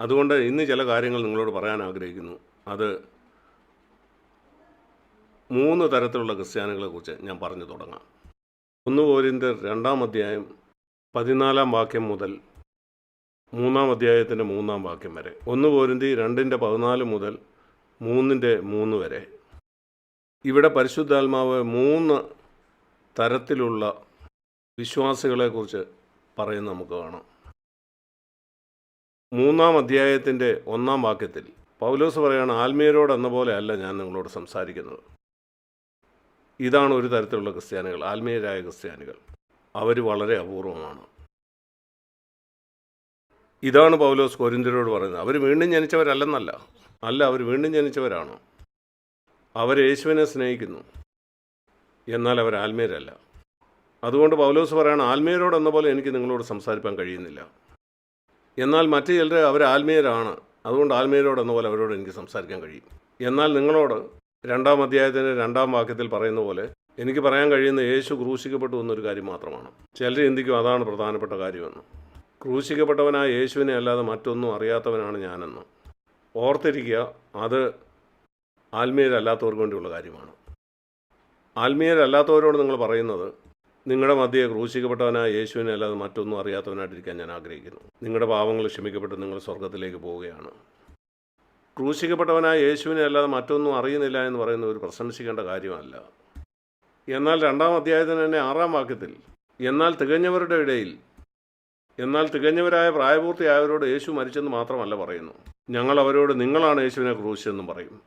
അതുകൊണ്ട് ഇന്ന് ചില കാര്യങ്ങൾ നിങ്ങളോട് പറയാൻ ആഗ്രഹിക്കുന്നു. അത് മൂന്ന് തരത്തിലുള്ള ക്രിസ്ത്യാനികളെക്കുറിച്ച് ഞാൻ പറഞ്ഞു തുടങ്ങാം. ഒന്ന് പോരിന്റെ രണ്ടാം അധ്യായം പതിനാലാം വാക്യം മുതൽ മൂന്നാം അധ്യായത്തിന്റെ മൂന്നാം വാക്യം വരെ. ഒന്ന് പോരിന്തി രണ്ടിന്റെ പതിനാല് മുതൽ മൂന്നിന്റെ മൂന്ന് വരെ. ഇവിടെ പരിശുദ്ധാത്മാവ് മൂന്ന് തരത്തിലുള്ള വിശ്വാസികളെക്കുറിച്ച് പറയുന്ന നമുക്ക് കാണാം. മൂന്നാം അധ്യായത്തിന്റെ ഒന്നാം വാക്യത്തിൽ പൗലോസ് പറയുകയാണ് ആത്മീയരോട് എന്ന പോലെ അല്ല ഞാൻ നിങ്ങളോട് സംസാരിക്കുന്നത്. ഇതാണ് ഒരു തരത്തിലുള്ള ക്രിസ്ത്യാനികൾ ആത്മീയരായ ക്രിസ്ത്യാനികൾ. അവർ വളരെ അപൂർവമാണ്. ഇതാണ് പൗലോസ് കൊരിന്തിരോട് പറയുന്നത്. അവർ വീണ്ടും ജനിച്ചവരല്ലെന്നല്ല. അല്ല അവർ വീണ്ടും ജനിച്ചവരാണ്. അവർ യേശുവിനെ സ്നേഹിക്കുന്നു. എന്നാൽ അവർ ആത്മീയരല്ല. അതുകൊണ്ട് പൗലോസ് പറയുകയാണ് ആത്മീയരോട് എന്ന പോലെ എനിക്ക് നിങ്ങളോട് സംസാരിക്കാൻ കഴിയുന്നില്ല. എന്നാൽ മറ്റു ചിലർ അവർ ആത്മീയരാണ് അതുകൊണ്ട് ആത്മീയരോട് എന്ന പോലെ അവരോട് എനിക്ക് സംസാരിക്കാൻ കഴിയും. എന്നാൽ നിങ്ങളോട് രണ്ടാം അധ്യായത്തിന്റെ രണ്ടാം വാക്യത്തിൽ പറയുന്ന പോലെ എനിക്ക് പറയാൻ കഴിയുന്ന യേശു ക്രൂശിക്കപ്പെട്ടു എന്നൊരു കാര്യം മാത്രമാണ്. ചിലർ ചിന്തിക്കും അതാണ് പ്രധാനപ്പെട്ട കാര്യമെന്ന്. ക്രൂശിക്കപ്പെട്ടവനായ യേശുവിനെ അല്ലാതെ മറ്റൊന്നും അറിയാത്തവനാണ് ഞാനെന്ന്. ഓർത്തിരിക്കുക അത് ആത്മീയരല്ലാത്തവർക്ക് വേണ്ടിയുള്ള കാര്യമാണ്. ആത്മീയരല്ലാത്തവരോട് നിങ്ങൾ പറയുന്നത് നിങ്ങളുടെ മധ്യയെ ക്രൂശിക്കപ്പെട്ടവനായ യേശുവിനെ അല്ലാതെ മറ്റൊന്നും അറിയാത്തവനായിട്ടിരിക്കാൻ ഞാൻ ആഗ്രഹിക്കുന്നു. നിങ്ങളുടെ പാവങ്ങൾ ക്ഷമിക്കപ്പെട്ട് നിങ്ങൾ സ്വർഗത്തിലേക്ക് പോവുകയാണ്. ക്രൂശിക്കപ്പെട്ടവനായ യേശുവിനെ അല്ലാതെ മറ്റൊന്നും അറിയുന്നില്ല എന്ന് പറയുന്ന ഒരു പ്രശംസിക്കേണ്ട കാര്യമല്ല. എന്നാൽ രണ്ടാം അധ്യായത്തിന് തന്നെ ആറാം വാക്യത്തിൽ എന്നാൽ തികഞ്ഞവരുടെ ഇടയിൽ എന്നാൽ തികഞ്ഞവരായ പ്രായപൂർത്തിയായവരോട് യേശു മരിച്ചെന്ന് മാത്രമല്ല പറയുന്നു. ഞങ്ങൾ അവരോട് നിങ്ങളാണ് യേശുവിനെ ക്രൂശിച്ചെന്നും പറയും.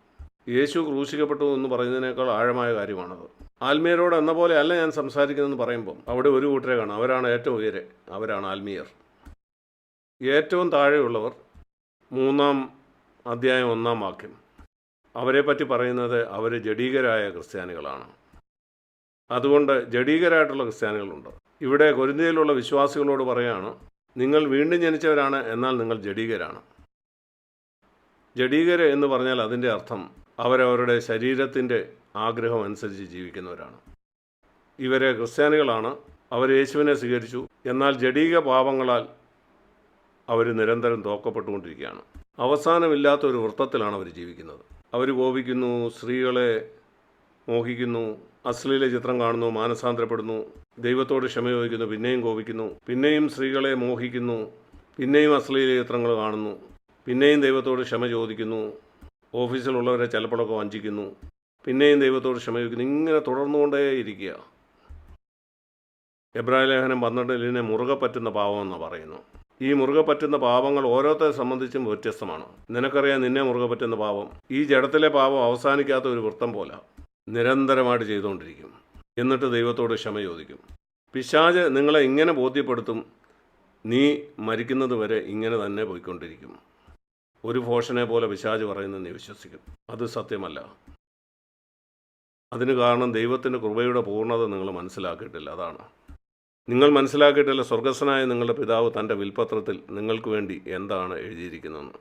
യേശു ക്രൂശിക്കപ്പെട്ടു എന്ന് പറയുന്നതിനേക്കാൾ ആഴമായ കാര്യമാണത്. ആത്മീയരോട് എന്ന പോലെ അല്ല ഞാൻ സംസാരിക്കുന്നതെന്ന് പറയുമ്പം അവിടെ ഒരു കൂട്ടരെ കാണാം. അവരാണ് ഏറ്റവും ഉയരെ. അവരാണ് ആത്മീയർ ഏറ്റവും താഴെയുള്ളവർ മൂന്നാം അധ്യായം ഒന്നാം വാക്യം. അവരെപ്പറ്റി പറയുന്നത് അവർ ജഡീകരായ ക്രിസ്ത്യാനികളാണ്. അതുകൊണ്ട് ജഡീകരായിട്ടുള്ള ക്രിസ്ത്യാനികളുണ്ട്. ഇവിടെ കൊരിന്തയിലുള്ള വിശ്വാസികളോട് പറയാണ് നിങ്ങൾ വീണ്ടും ജനിച്ചവരാണ് എന്നാൽ നിങ്ങൾ ജഡീകരാണ്. ജഡീകര എന്ന് പറഞ്ഞാൽ അതിന്റെ അർത്ഥം അവരവരുടെ ശരീരത്തിന്റെ ആഗ്രഹം അനുസരിച്ച് ജീവിക്കുന്നവരാണ്. ഇവരെ ക്രിസ്ത്യാനികളാണ്. അവർ യേശുവിനെ സ്വീകരിച്ചു. എന്നാൽ ജഡീക പാപങ്ങളാൽ അവർ നിരന്തരം തോക്കപ്പെട്ടുകൊണ്ടിരിക്കുകയാണ്. അവസാനമില്ലാത്ത ഒരു വൃത്തത്തിലാണ് അവർ ജീവിക്കുന്നത്. അവർ കോപിക്കുന്നു സ്ത്രീകളെ മോഹിക്കുന്നു അശ്ലീല ചിത്രം കാണുന്നു മാനസാന്തരപ്പെടുന്നു ദൈവത്തോട് ക്ഷമ ചോദിക്കുന്നു പിന്നെയും കോപിക്കുന്നു പിന്നെയും സ്ത്രീകളെ മോഹിക്കുന്നു പിന്നെയും അശ്ലീല ചിത്രങ്ങൾ കാണുന്നു പിന്നെയും ദൈവത്തോട് ക്ഷമ ചോദിക്കുന്നു ഓഫീസിലുള്ളവരെ ചിലപ്പോഴൊക്കെ വഞ്ചിക്കുന്നു പിന്നെയും ദൈവത്തോട് ക്ഷമ ചോദിക്കുന്നു. ഇങ്ങനെ തുടർന്നുകൊണ്ടേയിരിക്കുക എബ്രാഹിം ലേഖനം പന്ത്രണ്ടിലിനെ മുറുകെ പറ്റുന്ന എന്ന് പറയുന്നു. ഈ മുറുകെ പറ്റുന്ന പാവങ്ങൾ ഓരോരുത്തരെ സംബന്ധിച്ചും വ്യത്യസ്തമാണ്. നിനക്കറിയാം നിന്നെ മുറുകെ പറ്റുന്ന പാവം ഈ ജഡത്തിലെ പാവം അവസാനിക്കാത്ത ഒരു വൃത്തം പോലെ നിരന്തരമായിട്ട് ചെയ്തുകൊണ്ടിരിക്കും. എന്നിട്ട് ദൈവത്തോട് ക്ഷമ ചോദിക്കും. പിശാജ് നിങ്ങളെ ഇങ്ങനെ ബോധ്യപ്പെടുത്തും. നീ മരിക്കുന്നത് വരെ ഇങ്ങനെ തന്നെ പോയിക്കൊണ്ടിരിക്കും. ഒരു ഭോഷനെ പോലെ പിശാജ് പറയുന്നത് നീ വിശ്വസിക്കും. അത് സത്യമല്ല. അതിന് കാരണം ദൈവത്തിന്റെ കൃപയുടെ പൂർണത നിങ്ങൾ മനസ്സിലാക്കിയിട്ടില്ല അതാണ്. നിങ്ങൾ മനസ്സിലാക്കിയിട്ടില്ല സ്വർഗസ്വനായ നിങ്ങളുടെ പിതാവ് തന്റെ വിൽപത്രത്തിൽ നിങ്ങൾക്ക് വേണ്ടി എന്താണ് എഴുതിയിരിക്കുന്നതെന്ന്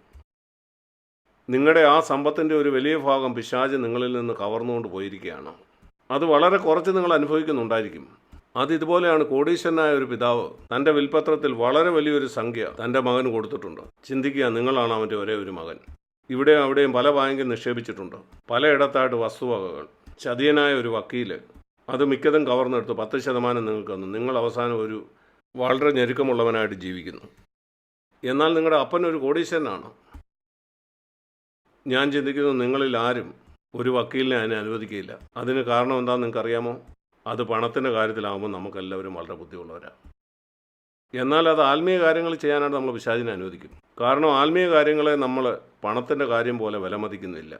നിങ്ങളുടെ ആ സമ്പത്തിന്റെ ഒരു വലിയ ഭാഗം പിശാജ് നിങ്ങളിൽ നിന്ന് കവർന്നുകൊണ്ട് പോയിരിക്കുകയാണ്. അത് വളരെ കുറച്ച് നിങ്ങൾ അനുഭവിക്കുന്നുണ്ടായിരിക്കും. അത് ഇതുപോലെയാണ് കോടീശ്വരനായ ഒരു പിതാവ് തന്റെ വിൽപത്രത്തിൽ വളരെ വലിയൊരു സംഖ്യ തന്റെ മകന് കൊടുത്തിട്ടുണ്ട്. ചിന്തിക്കുക നിങ്ങളാണ് അവന്റെ ഒരേ ഒരു മകൻ. ഇവിടെയും അവിടെയും പല ബാങ്കിൽ നിക്ഷേപിച്ചിട്ടുണ്ട്. പലയിടത്തായിട്ട് വസ്തുവകകൾ. ചതിയനായ ഒരു വക്കീൽ അത് മിക്കതും കവർന്നെടുത്തു. പത്ത് ശതമാനം നിങ്ങൾക്ക് തന്നു. നിങ്ങൾ അവസാനം ഒരു വളരെ ഞെരുക്കമുള്ളവനായിട്ട് ജീവിക്കുന്നു. എന്നാൽ നിങ്ങളുടെ അപ്പൻ ഒരു കോടീശ്വരനാണ്. ഞാൻ ചിന്തിക്കുന്നു നിങ്ങളിൽ ആരും ഒരു വക്കീലിനെ അതിനെ അനുവദിക്കുകയില്ല. അതിന് കാരണം എന്താണെന്ന് നിങ്ങൾക്കറിയാമോ? അത് പണത്തിന്റെ കാര്യത്തിലാകുമ്പോൾ നമുക്കെല്ലാവരും വളരെ ബുദ്ധിയുള്ളവരാണ് എന്നാൽ അത് ആത്മീയ കാര്യങ്ങൾ ചെയ്യാനായിട്ട് നമ്മൾ പിശാചിനെ അനുവദിക്കും കാരണം ആത്മീയ കാര്യങ്ങളെ നമ്മൾ പണത്തിന്റെ കാര്യം പോലെ വിലമതിക്കുന്നില്ല.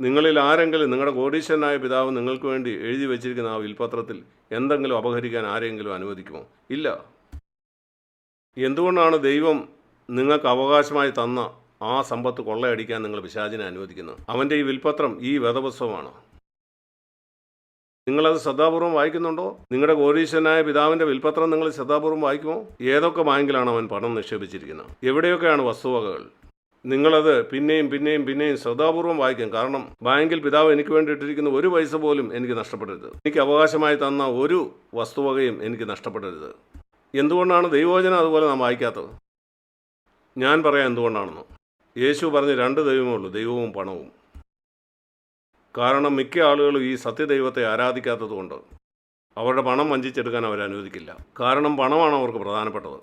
നിങ്ങളിൽ ആരെങ്കിലും നിങ്ങളുടെ കോടീശ്വരനായ പിതാവ് നിങ്ങൾക്ക് വേണ്ടി എഴുതി വെച്ചിരിക്കുന്ന ആ വിൽപത്രത്തിൽ എന്തെങ്കിലും അപഹരിക്കാൻ ആരെങ്കിലും അനുവദിക്കുമോ? ഇല്ല. എന്തുകൊണ്ടാണ് ദൈവം നിങ്ങൾക്ക് അവകാശമായി തന്ന ആ സമ്പത്ത് കൊള്ളയടിക്കാൻ നിങ്ങൾ പിശാചിനെ അനുവദിക്കുന്നത്? അവന്റെ ഈ വിൽപത്രം ഈ വേദപുസ്തകമാണ്. നിങ്ങളത് ശ്രദ്ധാപൂർവം വായിക്കുന്നുണ്ടോ? നിങ്ങളുടെ കോടീശ്വരനായ പിതാവിന്റെ വിൽപത്രം നിങ്ങൾ ശ്രദ്ധാപൂർവം വായിക്കുമോ? ഏതൊക്കെ ബാങ്കിലാണ് അവൻ പണം നിക്ഷേപിച്ചിരിക്കുന്നത്? എവിടെയൊക്കെയാണ് വസ്തുവകകൾ? നിങ്ങളത് പിന്നെയും പിന്നെയും പിന്നെയും ശ്രദ്ധാപൂർവം വായിക്കും. കാരണം ബാങ്കിൽ പിതാവ് എനിക്ക് വേണ്ടി ഇട്ടിരിക്കുന്ന ഒരു പൈസ പോലും എനിക്ക് നഷ്ടപ്പെടരുത്. എനിക്ക് അവകാശമായി തന്ന ഒരു വസ്തുവകയും എനിക്ക് നഷ്ടപ്പെടരുത്. എന്തുകൊണ്ടാണ് ദൈവവചനം അതുപോലെ നാം വായിക്കാത്തത്? ഞാൻ പറയാം എന്തുകൊണ്ടാണെന്ന്. യേശു പറഞ്ഞ് രണ്ട് ദൈവമേ ഉള്ളൂ ദൈവവും പണവും. കാരണം മിക്ക ആളുകളും ഈ സത്യദൈവത്തെ ആരാധിക്കാത്തതുകൊണ്ട് അവരുടെ പണം വഞ്ചിച്ചെടുക്കാൻ അവർ അനുവദിക്കില്ല കാരണം പണമാണ് അവർക്ക് പ്രധാനപ്പെട്ടത്.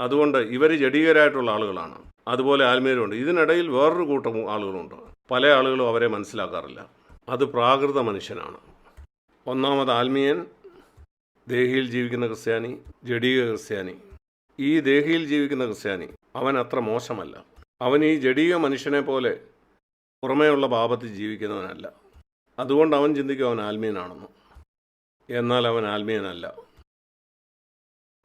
അതുകൊണ്ട് ഇവർ ജഡീകരായിട്ടുള്ള ആളുകളാണ്. അതുപോലെ ആത്മീയരുണ്ട് ഇതിനിടയിൽ വേറൊരു കൂട്ടം ആളുകളുണ്ട്. പല ആളുകളും അവരെ മനസ്സിലാക്കാറില്ല. അത് പ്രാകൃത മനുഷ്യനാണ്. ഒന്നാമത് ആത്മീയൻ ദേഹിയിൽ ജീവിക്കുന്ന ക്രിസ്ത്യാനി ജഡീക ക്രിസ്ത്യാനി. ഈ ദേഹിയിൽ ജീവിക്കുന്ന ക്രിസ്ത്യാനി അവൻ അത്ര മോശമല്ല. അവൻ ഈ ജഡീക മനുഷ്യനെ പോലെ പുറമേയുള്ള പാപത്തിൽ ജീവിക്കുന്നവനല്ല. അതുകൊണ്ട് അവൻ ചിന്തിക്കും അവൻ ആത്മീയനാണെന്ന് എന്നാൽ അവൻ ആത്മീയനല്ല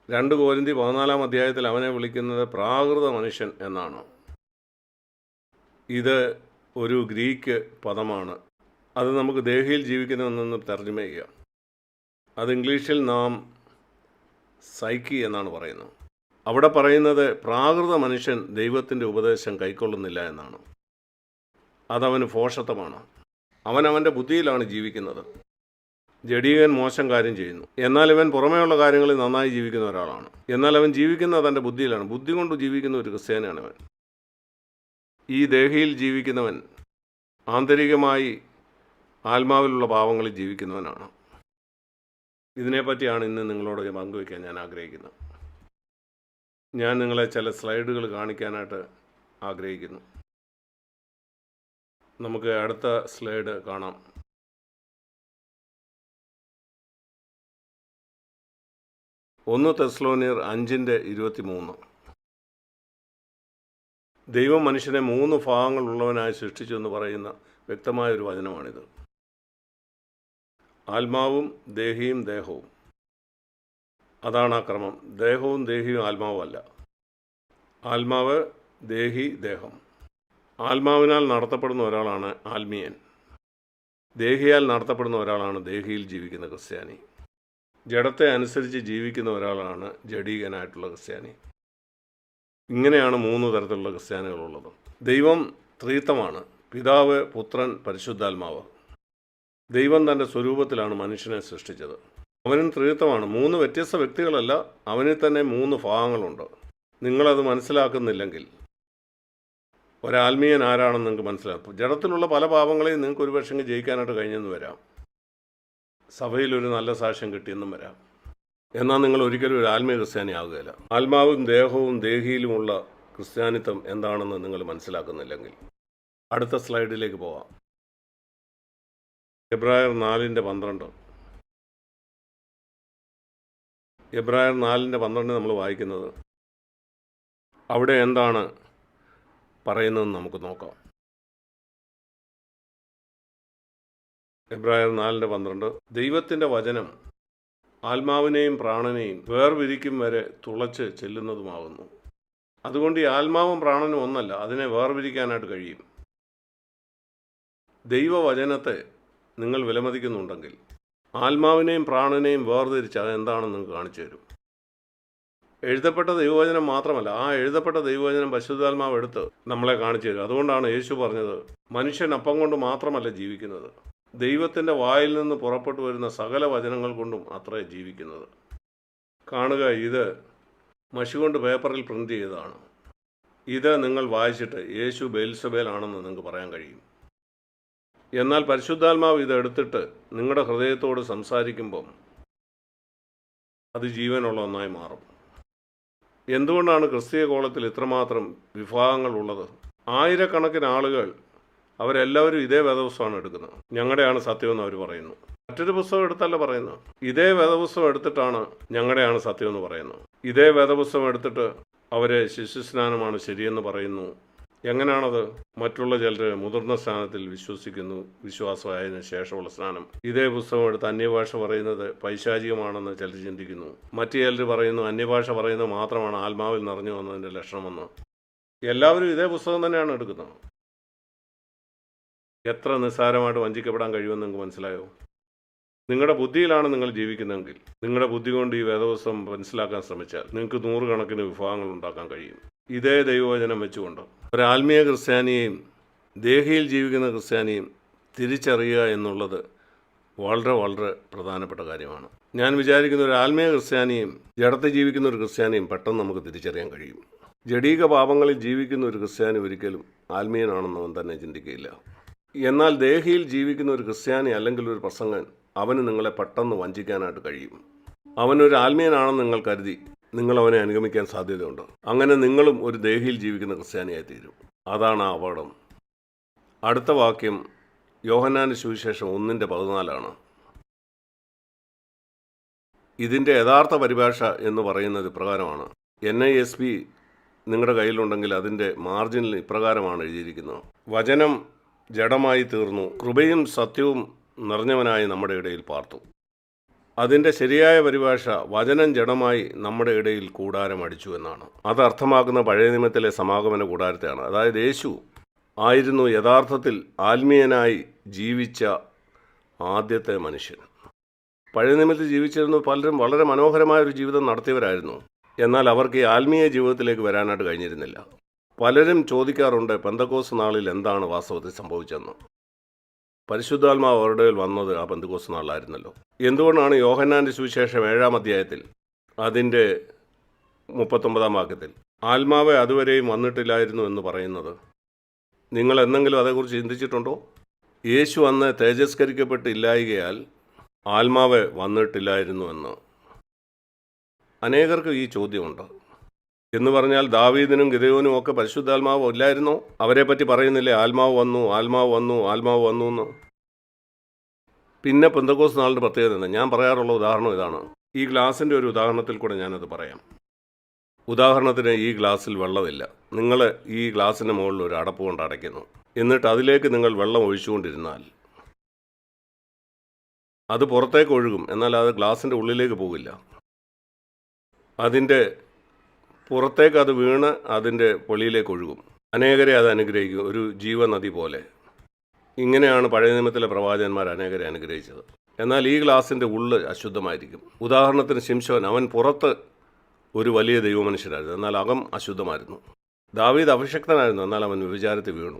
രണ്ട് കോരിന്തി പതിനാലാം അധ്യായത്തിൽ അവനെ വിളിക്കുന്നത് പ്രാകൃത മനുഷ്യൻ എന്നാണ്. ഇത് ഒരു ഗ്രീക്ക് പദമാണ്. അത് നമുക്ക് ദേഹിയിൽ ജീവിക്കുന്നതെന്ന് തർജമ ചെയ്യാം അത് ഇംഗ്ലീഷിൽ നാം സൈക്കി എന്നാണ് പറയുന്നത്. അവിടെ പറയുന്നത് പ്രാകൃത മനുഷ്യൻ ദൈവത്തിന്റെ ഉപദേശം കൈക്കൊള്ളുന്നില്ല എന്നാണ്. അതവന് ഫോഷത്വമാണ്. അവൻ അവന്റെ ബുദ്ധിയിലാണ് ജീവിക്കുന്നത്. ജഡീകൻ മോശം കാര്യം ചെയ്യുന്നു. എന്നാൽ ഇവൻ പുറമേയുള്ള കാര്യങ്ങളിൽ നന്നായി ജീവിക്കുന്ന ഒരാളാണ്. എന്നാൽ അവൻ ജീവിക്കുന്നത് തന്റെ ബുദ്ധിയിലാണ്. ബുദ്ധി കൊണ്ട് ജീവിക്കുന്ന ഒരു ക്രിസ്ത്യാനിയാണ് അവൻ. ഈ ദേഹിയിൽ ജീവിക്കുന്നവൻ ആന്തരികമായി ആത്മാവിലുള്ള പാവങ്ങളിൽ ജീവിക്കുന്നവനാണ്. ഇതിനെപ്പറ്റിയാണ് ഇന്ന് നിങ്ങളോട് പങ്കുവയ്ക്കാൻ ഞാൻ ആഗ്രഹിക്കുന്നത്. ഞാൻ നിങ്ങളെ ചില സ്ലൈഡുകൾ കാണിക്കാനായിട്ട് ആഗ്രഹിക്കുന്നു. നമുക്ക് അടുത്ത സ്ലൈഡ് കാണാം. ഒന്ന് തെസ്ലോനിയർ അഞ്ചിന്റെ ഇരുപത്തി മൂന്ന് ദൈവം മനുഷ്യനെ മൂന്ന് ഭാഗങ്ങളുള്ളവനായി സൃഷ്ടിച്ചു എന്ന് പറയുന്ന വ്യക്തമായ ഒരു വചനമാണിത്. ആത്മാവും ദേഹിയും ദേഹവും. അതാണ് ആ ക്രമം. ദേഹവും ദേഹിയും ആത്മാവും അല്ല. ആത്മാവ് ദേഹി ദേഹം. ആത്മാവിനാൽ നടത്തപ്പെടുന്ന ഒരാളാണ് ആത്മീയൻ. ദേഹിയാൽ നടത്തപ്പെടുന്ന ഒരാളാണ് ദേഹിയിൽ ജീവിക്കുന്ന ക്രിസ്ത്യാനി. ജഡത്തെ അനുസരിച്ച് ജീവിക്കുന്ന ഒരാളാണ് ജഡീകനായിട്ടുള്ള ക്രിസ്ത്യാനി. ഇങ്ങനെയാണ് മൂന്ന് തരത്തിലുള്ള ക്രിസ്ത്യാനികളുള്ളത്. ദൈവം ത്രീത്വമാണ്. പിതാവ് പുത്രൻ പരിശുദ്ധാത്മാവ്. ദൈവം തന്റെ സ്വരൂപത്തിലാണ് മനുഷ്യനെ സൃഷ്ടിച്ചത്. അവനും ത്രിത്വമാണ്. മൂന്ന് വ്യത്യസ്ത വ്യക്തികളല്ല അവനിൽ തന്നെ മൂന്ന് ഭാഗങ്ങളുണ്ട്. നിങ്ങളത് മനസ്സിലാക്കുന്നില്ലെങ്കിൽ ഒരാത്മീയൻ ആരാണെന്ന് നിങ്ങൾക്ക് മനസ്സിലാക്കും ജഡത്തിലുള്ള പല പാപങ്ങളെയും നിങ്ങൾക്ക് ഒരു പക്ഷേ ജയിക്കാനായിട്ട് കഴിഞ്ഞെന്ന് വരാം. സഭയിൽ ഒരു നല്ല സാക്ഷ്യം കിട്ടിയെന്നും വരാം. എന്നാൽ നിങ്ങൾ ഒരിക്കലും ഒരു ആത്മീയ ക്രിസ്ത്യാനി ആകുകയില്ല ആത്മാവും ദേഹവും ദേഹിയിലുമുള്ള ക്രിസ്ത്യാനിത്വം എന്താണെന്ന് നിങ്ങൾ മനസ്സിലാക്കുന്നില്ലെങ്കിൽ. അടുത്ത സ്ലൈഡിലേക്ക് പോവാം. എബ്രായർ നാലിന്റെ പന്ത്രണ്ട്. എബ്രായർ നാലിന്റെ പന്ത്രണ്ട് നമ്മൾ വായിക്കുന്നത് അവിടെ എന്താണ് പറയുന്നതെന്ന് നമുക്ക് നോക്കാം. എബ്രായർ നാലിന്റെ പന്ത്രണ്ട്. ദൈവത്തിന്റെ വചനം ആത്മാവിനെയും പ്രാണനെയും വേർപിരിക്കും വരെ തുളച്ച് ചെല്ലുന്നതുമാകുന്നു അതുകൊണ്ട് ഈ ആത്മാവും പ്രാണനും ഒന്നല്ല അതിനെ വേർപിരിക്കാനായിട്ട് കഴിയും. ദൈവവചനത്തെ നിങ്ങൾ വിലമതിക്കുന്നുണ്ടെങ്കിൽ ആത്മാവിനെയും പ്രാണനെയും വേർതിരിച്ച് അതെന്താണെന്ന് നിങ്ങൾക്ക് കാണിച്ചു തരും. എഴുതപ്പെട്ട ദൈവവചനം മാത്രമല്ല ആ എഴുതപ്പെട്ട ദൈവവചനം പശുതാത്മാവ് എടുത്ത് നമ്മളെ കാണിച്ചു തരും. അതുകൊണ്ടാണ് യേശു പറഞ്ഞത് മനുഷ്യൻ അപ്പം കൊണ്ട് മാത്രമല്ല ജീവിക്കുന്നത്. ദൈവത്തിന്റെ വായിൽ നിന്ന് പുറപ്പെട്ടു വരുന്ന സകല വചനങ്ങൾ കൊണ്ടും അത്രേ ജീവിക്കുന്നത്. കാണുക ഇത് മഷി കൊണ്ട് പേപ്പറിൽ പ്രിന്റ് ചെയ്തതാണ്. ഇത് നിങ്ങൾ വായിച്ചിട്ട് യേശു ബേൽസബേലാണെന്ന് നിങ്ങൾക്ക് പറയാൻ കഴിയും. എന്നാൽ പരിശുദ്ധാത്മാവ് ഇത് എടുത്തിട്ട് നിങ്ങളുടെ ഹൃദയത്തോട് സംസാരിക്കുമ്പം അത് ജീവനുള്ള ഒന്നായി മാറും. എന്തുകൊണ്ടാണ് ക്രിസ്തീയ കോളത്തിൽ ഇത്രമാത്രം വിഭാഗങ്ങൾ ഉള്ളത്? ആയിരക്കണക്കിന് ആളുകൾ അവരെല്ലാവരും ഇതേ വേദപുസ്തകമാണ് എടുക്കുന്നത്. ഞങ്ങളുടെയാണ് സത്യമെന്ന് അവർ പറയുന്നു. മറ്റൊരു പുസ്തകം എടുത്തല്ല പറയുന്നു. ഇതേ വേദപുസ്തകം എടുത്തിട്ടാണ് ഞങ്ങളുടെയാണ് സത്യം എന്ന് പറയുന്നു ഇതേ വേദപുസ്തകം എടുത്തിട്ട് അവരെ ശിശുസ്നാനമാണ് ശരിയെന്ന് പറയുന്നു. എങ്ങനെയാണത്? മറ്റുള്ള ചിലർ മുതിർന്ന സ്ഥാനത്തിൽ വിശ്വസിക്കുന്നു. വിശ്വാസമായതിനു ശേഷമുള്ള സ്നാനം. ഇതേ പുസ്തകം എടുത്ത് അന്യഭാഷ പറയുന്നത് പൈശാചികമാണെന്ന് ചിലർ ചിന്തിക്കുന്നു. മറ്റു ചിലർ പറയുന്നു അന്യഭാഷ പറയുന്നത് മാത്രമാണ് ആത്മാവിൽ നിറഞ്ഞു വന്നതിന്റെ ലക്ഷണമെന്ന്. എല്ലാവരും ഇതേ പുസ്തകം തന്നെയാണ് എടുക്കുന്നത്. എത്ര നിസ്സാരമായിട്ട് വഞ്ചിക്കപ്പെടാൻ കഴിയുമെന്ന് നിങ്ങൾക്ക് മനസ്സിലായോ? നിങ്ങളുടെ ബുദ്ധിയിലാണ് നിങ്ങൾ ജീവിക്കുന്നതെങ്കിൽ നിങ്ങളുടെ ബുദ്ധി കൊണ്ട് ഈ വേദപുസ്തകം മനസ്സിലാക്കാൻ ശ്രമിച്ചാൽ നിങ്ങൾക്ക് നൂറുകണക്കിന് വിഭാഗങ്ങൾ ഉണ്ടാക്കാൻ കഴിയും. ഇതേ ദൈവവചനം വെച്ചുകൊണ്ട് ഒരു ആത്മീയ ക്രിസ്ത്യാനിയെയും ദേഹിയിൽ ജീവിക്കുന്ന ക്രിസ്ത്യാനിയും തിരിച്ചറിയുക എന്നുള്ളത് വളരെ വളരെ പ്രധാനപ്പെട്ട കാര്യമാണ്. ഞാൻ വിചാരിക്കുന്ന ഒരു ആത്മീയ ക്രിസ്ത്യാനിയും ജഡത്തെ ജീവിക്കുന്ന ഒരു ക്രിസ്ത്യാനിയും പെട്ടെന്ന് നമുക്ക് തിരിച്ചറിയാൻ കഴിയും. ജഡീക പാപങ്ങളിൽ ജീവിക്കുന്ന ഒരു ക്രിസ്ത്യാനി ഒരിക്കലും ആത്മീയനാണെന്ന് അവൻ തന്നെ ചിന്തിക്കുകയില്ല. എന്നാൽ ദേഹിയിൽ ജീവിക്കുന്ന ഒരു ക്രിസ്ത്യാനി അല്ലെങ്കിൽ ഒരു പ്രസംഗൻ അവന് നിങ്ങളെ പെട്ടെന്ന് വഞ്ചിക്കാനായിട്ട് കഴിയും. അവനൊരു ആത്മീയനാണെന്ന് നിങ്ങൾ കരുതി നിങ്ങൾ അവനെ അനുഗമിക്കാൻ സാധ്യതയുണ്ട്. അങ്ങനെ നിങ്ങളും ഒരു ദേഹിയിൽ ജീവിക്കുന്ന ക്രിസ്ത്യാനിയായി തീരും അതാണ് ആ അപകടം. അടുത്ത വാക്യം യോഹന്നാന്റെ സുവിശേഷം ഒന്നിന്റെ പതിനാലാണ്. ഇതിന്റെ യഥാർത്ഥ പരിഭാഷ എന്ന് പറയുന്നത് ഇപ്രകാരമാണ്. എൻ ഐ എസ് പി നിങ്ങളുടെ കയ്യിലുണ്ടെങ്കിൽ അതിന്റെ മാർജിനിൽ ഇപ്രകാരമാണ് എഴുതിയിരിക്കുന്നത്. വചനം ജഡമായി തീർന്നു. കൃപയും സത്യവും നിറഞ്ഞവനായി നമ്മുടെ ഇടയിൽ പാർത്തു. അതിന്റെ ശരിയായ പരിഭാഷ വചനം ജഡമായി നമ്മുടെ ഇടയിൽ കൂടാരം അടിച്ചു എന്നാണ്. അത് അർത്ഥമാക്കുന്ന പഴയ നിയമത്തിലെ സമാഗമന കൂടാരത്തെയാണ്. അതായത് യേശു ആയിരുന്നു യഥാർത്ഥത്തിൽ ആത്മീയനായി ജീവിച്ച ആദ്യത്തെ മനുഷ്യൻ. പഴയ നിയമത്തിൽ ജീവിച്ചിരുന്ന പലരും വളരെ മനോഹരമായ ഒരു ജീവിതം നടത്തിയവരായിരുന്നു. എന്നാൽ അവർക്ക് ഈ ആത്മീയ ജീവിതത്തിലേക്ക് വരാനായിട്ട് കഴിഞ്ഞിരുന്നില്ല. പലരും ചോദിക്കാറുണ്ട് പെന്തക്കോസ് നാളിൽ എന്താണ് വാസ്തവത്തിൽ സംഭവിച്ചതെന്ന്. പരിശുദ്ധാത്മാവ് അവരുടെ വന്നത് ആ പെന്തക്കോസ് നാളിലായിരുന്നല്ലോ. എന്തുകൊണ്ടാണ് യോഹന്നാന്റെ സുവിശേഷം ഏഴാം അധ്യായത്തിൽ അതിന്റെ മുപ്പത്തൊമ്പതാം വാക്യത്തിൽ ആത്മാവെ അതുവരെയും വന്നിട്ടില്ലായിരുന്നു എന്ന് പറയുന്നത്? നിങ്ങൾ എന്തെങ്കിലും അതേക്കുറിച്ച് ചിന്തിച്ചിട്ടുണ്ടോ? യേശു അന്ന് തേജസ്കരിക്കപ്പെട്ടില്ലായികയാൽ ആത്മാവ് വന്നിട്ടില്ലായിരുന്നു എന്ന്. അനേകർക്ക് ഈ ചോദ്യമുണ്ട്. എന്ന് പറഞ്ഞാൽ ദാവീദിനും ഗിതയോനും ഒക്കെ പരിശുദ്ധാത്മാവ് ഇല്ലായിരുന്നോ. അവരെ പറ്റി പറയുന്നില്ലേ ആത്മാവ് വന്നു ആത്മാവ് വന്നു ആത്മാവ് വന്നു എന്ന്. പിന്നെ പെന്തക്കോസ് നാളിന്റെ പ്രത്യേകത എന്താ? ഞാൻ പറയാറുള്ള ഉദാഹരണം ഇതാണ്. ഈ ഗ്ലാസിന്റെ ഒരു ഉദാഹരണത്തിൽ കൂടെ ഞാനത് പറയാം. ഉദാഹരണത്തിന് ഈ ഗ്ലാസ്സിൽ വെള്ളമില്ല. നിങ്ങൾ ഈ ഗ്ലാസിന്റെ മുകളിൽ ഒരു അടപ്പ് കൊണ്ട് അടയ്ക്കുന്നു. എന്നിട്ട് അതിലേക്ക് നിങ്ങൾ വെള്ളം ഒഴിച്ചുകൊണ്ടിരുന്നാൽ അത് പുറത്തേക്ക് ഒഴുകും. എന്നാൽ അത് ഗ്ലാസിന്റെ ഉള്ളിലേക്ക് പോകില്ല. അതിന്റെ പുറത്തേക്ക് അത് വീണ് അതിന്റെ പൊളിയിലേക്ക് ഒഴുകും. അനേകരെ അത് അനുഗ്രഹിക്കും. ഒരു ജീവനദി പോലെ. ഇങ്ങനെയാണ് പഴയ നിയമത്തിലെ പ്രവാചകന്മാർ അനേകരെ അനുഗ്രഹിച്ചത്. എന്നാൽ ഈ ഗ്ലാസിന്റെ ഉള്ള് അശുദ്ധമായിരിക്കും. ഉദാഹരണത്തിന് ശിംശോൻ അവൻ പുറത്ത് ഒരു വലിയ ദൈവമനുഷ്യനായിരുന്നു. എന്നാൽ അകം അശുദ്ധമായിരുന്നു. ദാവീദ് അഭിഷക്തനായിരുന്നു. എന്നാൽ അവൻ വിചാരത്തിൽ വീണു.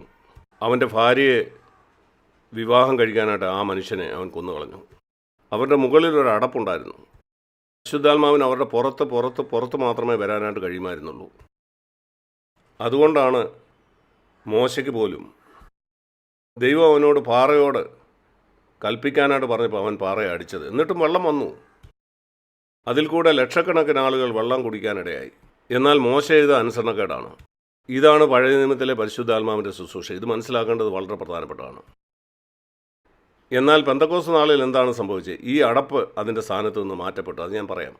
അവന്റെ ഭാര്യയെ വിവാഹം കഴിക്കാനായിട്ട് ആ മനുഷ്യനെ അവൻ കൊന്നുകളഞ്ഞു. അവരുടെ മുകളിൽ ഒരു അടപ്പുണ്ടായിരുന്നു. പരിശുദ്ധാത്മാവിന് അവരുടെ പുറത്ത് പുറത്ത് പുറത്ത് മാത്രമേ വരാനായിട്ട് കഴിയുമായിരുന്നുള്ളൂ. അതുകൊണ്ടാണ് മോശയ്ക്ക് പോലും ദൈവം അവനോട് പാറയോട് കൽപ്പിക്കാനായിട്ട് പറഞ്ഞപ്പോൾ അവൻ പാറയെ അടിച്ചത്. എന്നിട്ടും വെള്ളം വന്നു. അതിൽ കൂടെ ലക്ഷക്കണക്കിന് ആളുകൾ വെള്ളം കുടിക്കാനിടയായി. എന്നാൽ മോശ ചെയ്ത അനുസരണക്കേടാണ്. ഇതാണ് പഴയ നിയമത്തിലെ പരിശുദ്ധാത്മാവിന്റെ ശുശ്രൂഷ. ഇത് മനസ്സിലാക്കേണ്ടത് വളരെ പ്രധാനപ്പെട്ടതാണ്. എന്നാൽ പെന്തക്കോസ് നാളിൽ എന്താണ് സംഭവിച്ചത്? ഈ അടപ്പ് അതിന്റെ സ്ഥാനത്ത് നിന്ന് മാറ്റപ്പെട്ടു. അത് ഞാൻ പറയാം.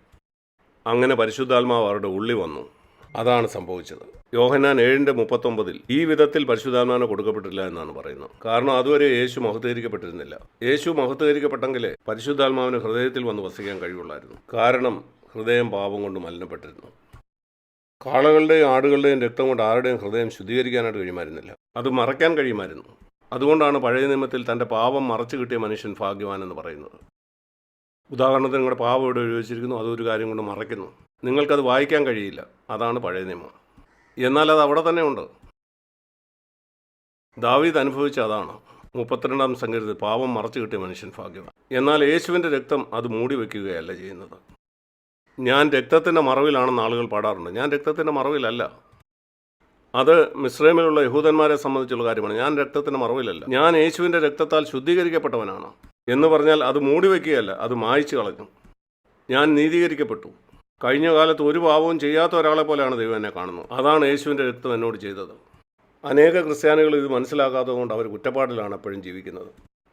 അങ്ങനെ പരിശുദ്ധാത്മാവ് അവരുടെ ഉള്ളി വന്നു. അതാണ് സംഭവിച്ചത്. യോഹന്നാൻ ഏഴിന്റെ മുപ്പത്തൊമ്പതിൽ ഈ വിധത്തിൽ പരിശുദ്ധാത്മാവിന് കൊടുക്കപ്പെട്ടില്ല എന്നാണ് പറയുന്നത്. കാരണം അതുവരെ യേശു മഹത്വീകരിക്കപ്പെട്ടിരുന്നില്ല യേശു മഹത്വീകരിക്കപ്പെട്ടെങ്കിലേ പരിശുദ്ധാത്മാവിന് ഹൃദയത്തിൽ വന്ന് വസിക്കാൻ കഴിവുള്ളായിരുന്നു. കാരണം ഹൃദയം പാപം കൊണ്ട് മലിനപ്പെട്ടിരുന്നു. കാളകളുടെയും ആടുകളുടെയും രക്തം കൊണ്ട് ആരുടെയും ഹൃദയം ശുദ്ധീകരിക്കാനായിട്ട് കഴിയുമായിരുന്നില്ല. അത് മറയ്ക്കാൻ കഴിയുമായിരുന്നു. അതുകൊണ്ടാണ് പഴയ നിയമത്തിൽ തന്റെ പാപം മറച്ചു കിട്ടിയ മനുഷ്യൻ ഭാഗ്യവാൻ എന്ന് പറയുന്നത്. ഉദാഹരണത്തിന് നിങ്ങളുടെ പാപം ഇവിടെ എഴുതി അതൊരു കാര്യം കൊണ്ട് മറയ്ക്കുന്നു. നിങ്ങൾക്കത് വായിക്കാൻ കഴിയില്ല. അതാണ് പഴയ നിയമം. എന്നാൽ അത് അവിടെ തന്നെ ഉണ്ട്. ദാവീദ് അനുഭവിച്ച അതാണ്. മുപ്പത്തിരണ്ടാം സംഗീതത്തിൽ പാപം മറച്ചു കിട്ടിയ മനുഷ്യൻ ഭാഗ്യവാൻ. എന്നാൽ യേശുവിന്റെ രക്തം അത് മൂടി വയ്ക്കുകയല്ല ചെയ്യുന്നത്. ഞാൻ രക്തത്തിന്റെ മറവിലാണെന്ന് ആളുകൾ പാടാറുണ്ട്. ഞാൻ രക്തത്തിന്റെ മറവിലല്ല. അത് മിശ്രമിലുള്ള യഹൂദന്മാരെ സംബന്ധിച്ചുള്ള കാര്യമാണ്. ഞാൻ രക്തത്തിന് മറവിലല്ല. ഞാൻ യേശുവിന്റെ രക്തത്താൽ ശുദ്ധീകരിക്കപ്പെട്ടവനാണ്. എന്ന് പറഞ്ഞാൽ അത് മൂടി വയ്ക്കുകയല്ല അത് മായ്ച്ചു കളഞ്ഞു. ഞാൻ നീതീകരിക്കപ്പെട്ടു. കഴിഞ്ഞ കാലത്ത് ഒരു പാവവും ചെയ്യാത്ത ഒരാളെ പോലെയാണ് ദൈവം എന്നെ കാണുന്നത്. അതാണ് യേശുവിന്റെ രക്തം എന്നോട് ചെയ്തത്. അനേക ക്രിസ്ത്യാനികൾ ഇത് മനസ്സിലാക്കാത്തത് കൊണ്ട് അവർ കുറ്റപ്പാടിലാണ് എപ്പോഴും ജീവിക്കുന്നത്.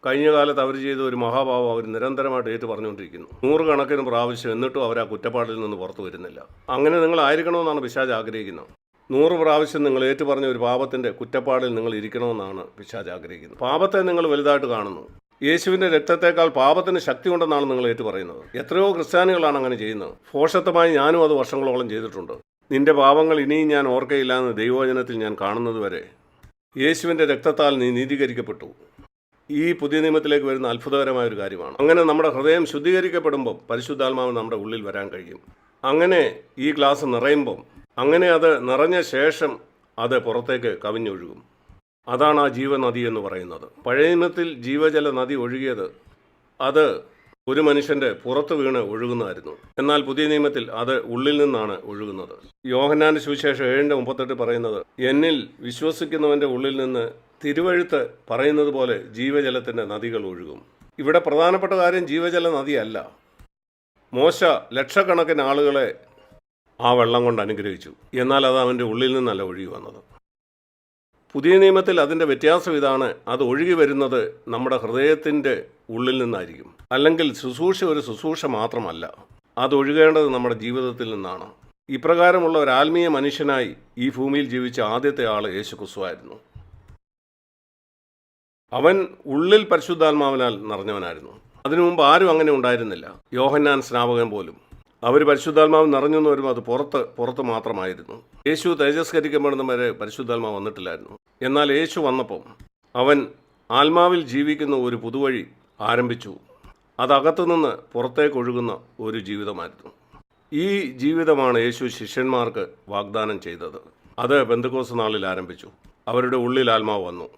കഴിഞ്ഞ കാലത്ത് അവർ ചെയ്ത ഒരു മഹാഭാവം അവർ നിരന്തരമായിട്ട് ഏറ്റു പറഞ്ഞുകൊണ്ടിരിക്കുന്നു. നൂറുകണക്കിന് പ്രാവശ്യം എന്നിട്ടും അവർ ആ കുറ്റപ്പാടിൽ നിന്ന് പുറത്തു വരുന്നില്ല. അങ്ങനെ നിങ്ങൾ ആയിരിക്കണമെന്നാണ് പിശാജ് ആഗ്രഹിക്കുന്നത്. നൂറ് പ്രാവശ്യം നിങ്ങൾ ഏറ്റുപറഞ്ഞ ഒരു പാപത്തിന്റെ കുറ്റപ്പാടിൽ നിങ്ങൾ ഇരിക്കണമെന്നാണ് പിശാജ് ആഗ്രഹിക്കുന്നത്. പാപത്തെ നിങ്ങൾ വലുതായിട്ട് കാണുന്നു. യേശുവിന്റെ രക്തത്തേക്കാൾ പാപത്തിന് ശക്തി ഉണ്ടെന്നാണ് നിങ്ങൾ ഏറ്റു പറയുന്നത് എത്രയോ ക്രിസ്ത്യാനികളാണ് അങ്ങനെ ചെയ്യുന്നത്. ഫോഷത്വമായി ഞാനും അത് വർഷങ്ങളോളം ചെയ്തിട്ടുണ്ട്. നിന്റെ പാപങ്ങൾ ഇനിയും ഞാൻ ഓർക്കയില്ല എന്ന് ദൈവവചനത്തിൽ ഞാൻ കാണുന്നത് വരെ യേശുവിന്റെ രക്തത്താൽ നീ നീതീകരിക്കപ്പെട്ടു. ഈ പുതിയ നിയമത്തിലേക്ക് വരുന്ന അത്ഭുതകരമായ ഒരു കാര്യമാണ്. അങ്ങനെ നമ്മുടെ ഹൃദയം ശുദ്ധീകരിക്കപ്പെടുമ്പോൾ പരിശുദ്ധാത്മാവ് നമ്മുടെ ഉള്ളിൽ വരാൻ കഴിയും. അങ്ങനെ ഈ ക്ലാസ് നിറയുമ്പം അങ്ങനെ അത് നിറഞ്ഞ ശേഷം അത് പുറത്തേക്ക് കവിഞ്ഞൊഴുകും. അതാണ് ആ ജീവനദി എന്ന് പറയുന്നത്. പഴയനത്തിൽ ജീവജല നദി ഒഴുകിയത് അത് ഒരു മനുഷ്യന്റെ പുറത്ത് വീണ് ഒഴുകുന്നതായിരുന്നു. എന്നാൽ പുതിയ നിയമത്തിൽ അത് ഉള്ളിൽ നിന്നാണ് ഒഴുകുന്നത്. യോഹനാന സുവിശേഷം ഏഴിന്റെ മുപ്പത്തെട്ട് പറയുന്നത് എന്നിൽ വിശ്വസിക്കുന്നവന്റെ ഉള്ളിൽ നിന്ന് തിരുവഴുത്ത് പറയുന്നത് പോലെ ജീവജലത്തിന്റെ നദികൾ ഒഴുകും. ഇവിടെ പ്രധാനപ്പെട്ട കാര്യം ജീവജല നദിയല്ല. മോശ ലക്ഷക്കണക്കിന് ആളുകളെ ആ വെള്ളം കൊണ്ട് അനുഗ്രഹിച്ചു. എന്നാൽ അത് അവന്റെ ഉള്ളിൽ നിന്നല്ല ഒഴുകി വന്നത്. പുതിയ നിയമത്തിൽ അതിന്റെ വ്യത്യാസം ഇതാണ്. അത് ഒഴുകി വരുന്നത് നമ്മുടെ ഹൃദയത്തിന്റെ ഉള്ളിൽ നിന്നായിരിക്കും. അല്ലെങ്കിൽ ശുശ്രൂഷ ഒരു ശുശ്രൂഷ മാത്രമല്ല. അത് ഒഴുകേണ്ടത് നമ്മുടെ ജീവിതത്തിൽ നിന്നാണ്. ഇപ്രകാരമുള്ള ഒരു ആത്മീയ മനുഷ്യനായി ഈ ഭൂമിയിൽ ജീവിച്ച ആദ്യത്തെ ആൾ യേശു ക്രിസ്തുവായിരുന്നു അവൻ ഉള്ളിൽ പരിശുദ്ധാത്മാവിനാൽ നിറഞ്ഞവനായിരുന്നു. അതിനു മുമ്പ് ആരും അങ്ങനെ ഉണ്ടായിരുന്നില്ല. യോഹന്നാൻ സ്നാപകൻ പോലും. അവർ പരിശുദ്ധാത്മാവ് നിറഞ്ഞു എന്ന് വരുമ്പോൾ അത് പുറത്ത് പുറത്ത് മാത്രമായിരുന്നു. യേശു തേജസ്കരിക്കപ്പെടുന്ന വരെ പരിശുദ്ധാത്മാവ് വന്നിട്ടില്ലായിരുന്നു. എന്നാൽ യേശു വന്നപ്പം അവൻ ആത്മാവിൽ ജീവിക്കുന്ന ഒരു പുതുവഴി ആരംഭിച്ചു. അതകത്തുനിന്ന് പുറത്തേക്ക് ഒഴുകുന്ന ഒരു ജീവിതമായിരുന്നു. ഈ ജീവിതമാണ് യേശു ശിഷ്യന്മാർക്ക് വാഗ്ദാനം ചെയ്തത്. അത് ബന്ധുക്കോസ് നാളിൽ ആരംഭിച്ചു. അവരുടെ ഉള്ളിൽ ആത്മാവ് വന്നു.